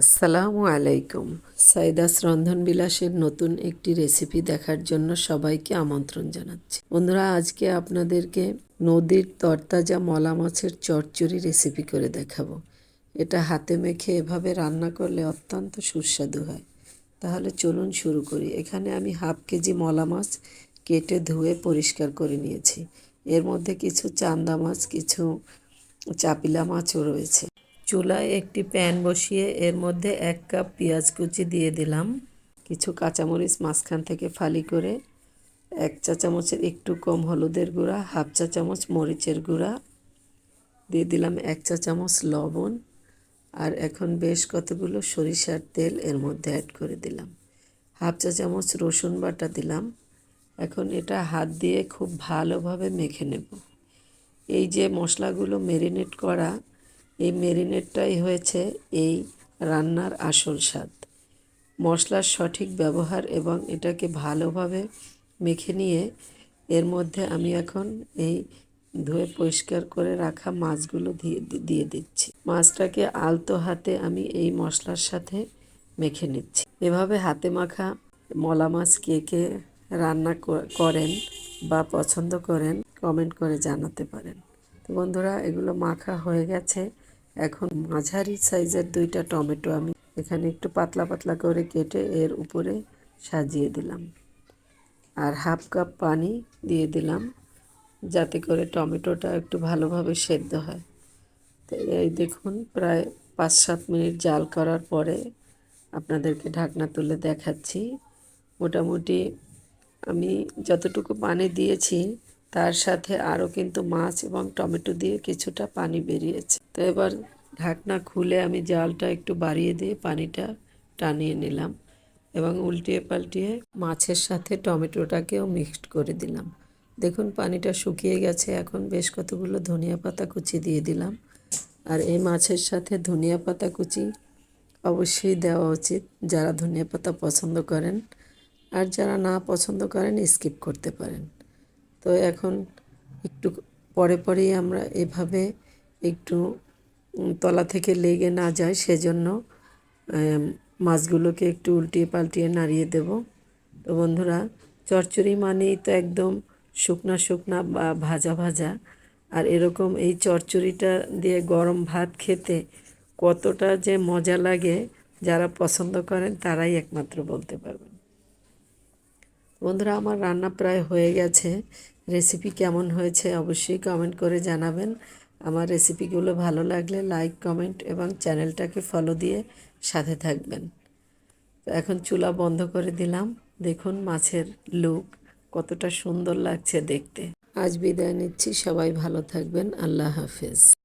আসসালামু আলাইকুম। সাইদাস রন্ধন বিলাসের নতুন একটি রেসিপি দেখার জন্য সবাইকে আমন্ত্রণ জানাচ্ছি। বন্ধুরা, আজকে আপনাদেরকে নদীর তরতাজা মলা মাছের চচ্চড়ি রেসিপি করে দেখাবো। এটা হাতে মেখে এভাবে রান্না করলে অত্যন্ত সুস্বাদু হয়। তাহলে চলুন শুরু করি। এখানে আমি হাফ কেজি মলা মাছ কেটে ধুয়ে পরিষ্কার করে নিয়েছি। এর মধ্যে কিছু চান্দা মাছ, কিছু চাপিলা মাছও রয়েছে। চুলায় একটি প্যান বসিয়ে এর মধ্যে এক কাপ পেঁয়াজ কুচি দিয়ে দিলাম। কিছু কাঁচামরিচ মাঝখান থেকে ফালি করে এক চা চামচের একটু কম হলুদের গুঁড়া, হাফ চা চামচ মরিচের গুঁড়া, দিয়ে দিলাম এক চা চামচ লবণ আর এখন বেশ কতগুলো সরিষার তেল এর মধ্যে অ্যাড করে দিলাম। হাফ চা চামচ রসুন বাটা দিলাম। এখন এটা হাত দিয়ে খুব ভালোভাবে মেখে নেব। এই যে মশলাগুলো ম্যারিনেট করা এই মেরিনেটটাই হয়েছে এই রান্নার আসল স্বাদ। মশলার সঠিক ব্যবহার এবং এটাকে ভালোভাবে মেখে নিয়ে এর মধ্যে আমি এখন এই ধুয়ে পরিষ্কার করে রাখা মাছগুলো দিয়ে দিয়ে দিচ্ছি। মাছটাকে আলতো হাতে আমি এই মশলার সাথে মেখে নিচ্ছি। এভাবে হাতে মাখা মলা মাছ কে কে রান্না করেন বা পছন্দ করেন কমেন্ট করে জানাতে পারেন। তো বন্ধুরা, এগুলো মাখা হয়ে গেছে। এখন মাঝারি সাইজের দুইটা টমেটো আমি এখানে একটু পাতলা পাতলা করে কেটে এর উপরে সাজিয়ে দিলাম। আর হাফ কাপ পানি দিয়ে দিলাম যাতে করে টমেটোটা একটু ভালোভাবে সেদ্ধ হয়। তো এই দেখুন, প্রায় পাঁচ সাত মিনিট জাল করার পরে আপনাদেরকে ঢাকনা তুলে দেখাচ্ছি। মোটামুটি আমি যতটুকু পানি দিয়েছি তার সাথে আরও কিন্তু মাছ এবং টমেটো দিয়ে কিছুটা পানি বেরিয়েছে। তো এবার ঢাকনা খুলে আমি জালটা একটু বাড়িয়ে দিয়ে পানিটা টানিয়ে নিলাম এবং উল্টিয়ে পাল্টিয়ে মাছের সাথে টমেটোটাকেও মিক্সড করে দিলাম। দেখুন, পানিটা শুকিয়ে গেছে। এখন বেশ কতগুলো ধনিয়া পাতা কুচি দিয়ে দিলাম। আর এই মাছের সাথে ধনিয়া পাতা কুচি অবশ্যই দেওয়া উচিত, যারা ধনিয়া পাতা পছন্দ করেন। আর যারা না পছন্দ করেন, স্কিপ করতে পারেন। তো এখন একটু পরে পরেই আমরা এভাবে একটু তলা থেকে লেগে না যায় সেজন্য মাছগুলোকে একটু উল্টিয়ে পাল্টিয়ে নাড়িয়ে দেব। তো বন্ধুরা, চচ্চড়ি মানেই তো একদম শুকনা শুকনা বা ভাজা ভাজা। আর এরকম এই চচ্চড়িটা দিয়ে গরম ভাত খেতে কতটা যে মজা লাগে, যারা পছন্দ করেন তারাই একমাত্র বলতে পারবেন। বন্ধুরা, আমার রান্না প্রায় হয়ে গেছে। রেসিপি কেমন হয়েছে অবশ্যই কমেন্ট করে জানাবেন। আমার রেসিপিগুলো ভালো লাগলে লাইক কমেন্ট এবং চ্যানেলটাকে ফলো দিয়ে সাথে থাকবেন। তো এখন চুলা বন্ধ করে দিলাম। দেখুন মাছের লুক কতটা সুন্দর লাগছে দেখতে। আজ বিদায় নিচ্ছি। সবাই ভালো থাকবেন। আল্লাহ হাফেজ।